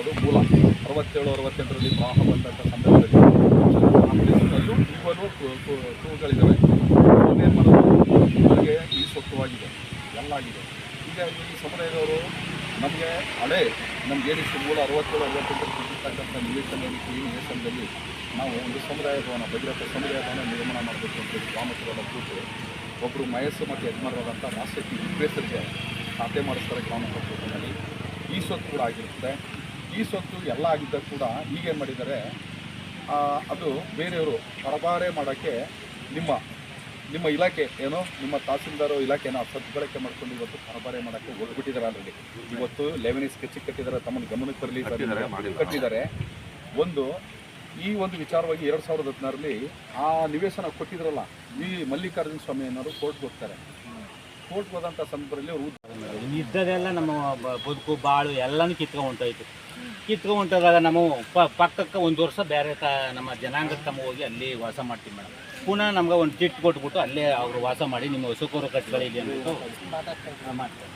ಅದು ಮೂಲ ಅರವತ್ತೇಳು, ಅರವತ್ತೆಂಟರಲ್ಲಿ ಪ್ರವಾಹ ಬಂದಂಥ ಸಂದರ್ಭದಲ್ಲಿ ಈಗಲೂ ಟೂಗಳಿದ್ದಾವೆ ಏನು ಮಾಡೋದು? ನಮಗೆ ಈ ಸ್ವಚ್ಛವಾಗಿದೆ ಎಲ್ಲ ಆಗಿದೆ. ಹೀಗಾಗಿ ಈ ಸಮುದಾಯದವರು ನಮಗೆ ಹಳೆ, ನಮ್ಗೆ ಏನಿಷ್ಟು ಮೂಲ ಅರವತ್ತೇಳು ಅರವತ್ತೆಂಟರ ಸಿಗ್ತಕ್ಕಂಥ ನಿವೇಶನ ಈ ನಿವೇಶನದಲ್ಲಿ ನಾವು ಒಂದು ಸಮುದಾಯ ಭವನ, ಭದ್ರತೆ ಸಮುದಾಯ ಭವನ ನಿರ್ಮಾಣ ಮಾಡಬೇಕು ಅಂತ ಗ್ರಾಮಸ್ಥರೆಲ್ಲ ಕೂತು ಒಬ್ಬರು ಮಯಸ್ಸು ಮತ್ತು ಯಜಮಾನರಾದಂಥ ರಾಷ್ಟ್ರಕ್ಕೆ ವಿಶ್ವೇಶ್ವರಿಗೆ ಖಾತೆ ಮಾಡಿಸ್ತಾರೆ ಗ್ರಾಮ ಪಂಚಾಯತ್ನಲ್ಲಿ. ಈ ಸ್ವತ್ತು ಕೂಡ ಆಗಿರುತ್ತೆ ಈ ಸ್ವತ್ತು ಎಲ್ಲ ಆಗಿದ್ದ ಕೂಡ ಈಗೇನು ಮಾಡಿದ್ದಾರೆ ಆ, ಅದು ಬೇರೆಯವರು ಪರಬಾರೆ ಮಾಡೋಕ್ಕೆ ನಿಮ್ಮ ನಿಮ್ಮ ಇಲಾಖೆ ಏನೋ ನಿಮ್ಮ ತಹಸೀಲ್ದಾರು ಇಲಾಖೆನ ಸದ್ಬಳಕೆ ಮಾಡ್ಕೊಂಡು ಇವತ್ತು ಪರಬಾರೆ ಮಾಡೋಕ್ಕೆ ಹೋಗ್ಬಿಟ್ಟಿದ್ದಾರೆ ಆಲ್ರೆಡಿ ಇವತ್ತು ಲೆವೆನಿ ಸ್ಕೆಚ್ ಕಟ್ಟಿದ್ದಾರೆ ತಮ್ಮನ್ನು ಗಮನಕ್ಕೆ ಬರಲಿ ಕಟ್ಟಿದ್ದಾರೆ ಒಂದು ಈ ಒಂದು ವಿಚಾರವಾಗಿ ಎರಡು ಸಾವಿರದ ಹದಿನಾರರಲ್ಲಿ ಆ ನಿವೇಶನ ಕೊಟ್ಟಿದ್ರಲ್ಲ ಈ ಮಲ್ಲಿಕಾರ್ಜುನ ಸ್ವಾಮಿ ಅನ್ನೋರು ಕೋರ್ಟ್ಗೆ ಹೋಗ್ತಾರೆ. ಕೋರ್ಟ್ಗೆ ಹೋದಂಥ ಸಂದರ್ಭದಲ್ಲಿ ಅವರು ಇದ್ದದೆಲ್ಲ ನಮ್ಮ ಬದುಕು ಬಾಳು ಎಲ್ಲನೂ ಕಿತ್ಕೊಂಡು ಹೊಂಟೋಯ್ತು ಕಿತ್ಕೊಂಡು ಹೊಂಟದಾಗ ನಾವು ಪಕ್ಕಕ್ಕೆ ಒಂದು ವರ್ಷ ಬೇರೆ ತ ನಮ್ಮ ಜನಾಂಗದ ತಮ್ಮ ಹೋಗಿ ಅಲ್ಲಿ ವಾಸ ಮಾಡ್ತೀವಿ ಮೇಡಮ್. ಪುನಃ ನಮ್ಗೆ ಒಂದು ಚಿಟ್ ಕೊಟ್ಬಿಟ್ಟು ಅಲ್ಲೇ ಅವರು ವಾಸ ಮಾಡಿ ನಿಮ್ಮ ಹೊಸಕೂರು ಕಟ್ಟಗಳಿದೆ ಅಂದ್ಬಿಟ್ಟು ಮಾಡ್ತಾರೆ.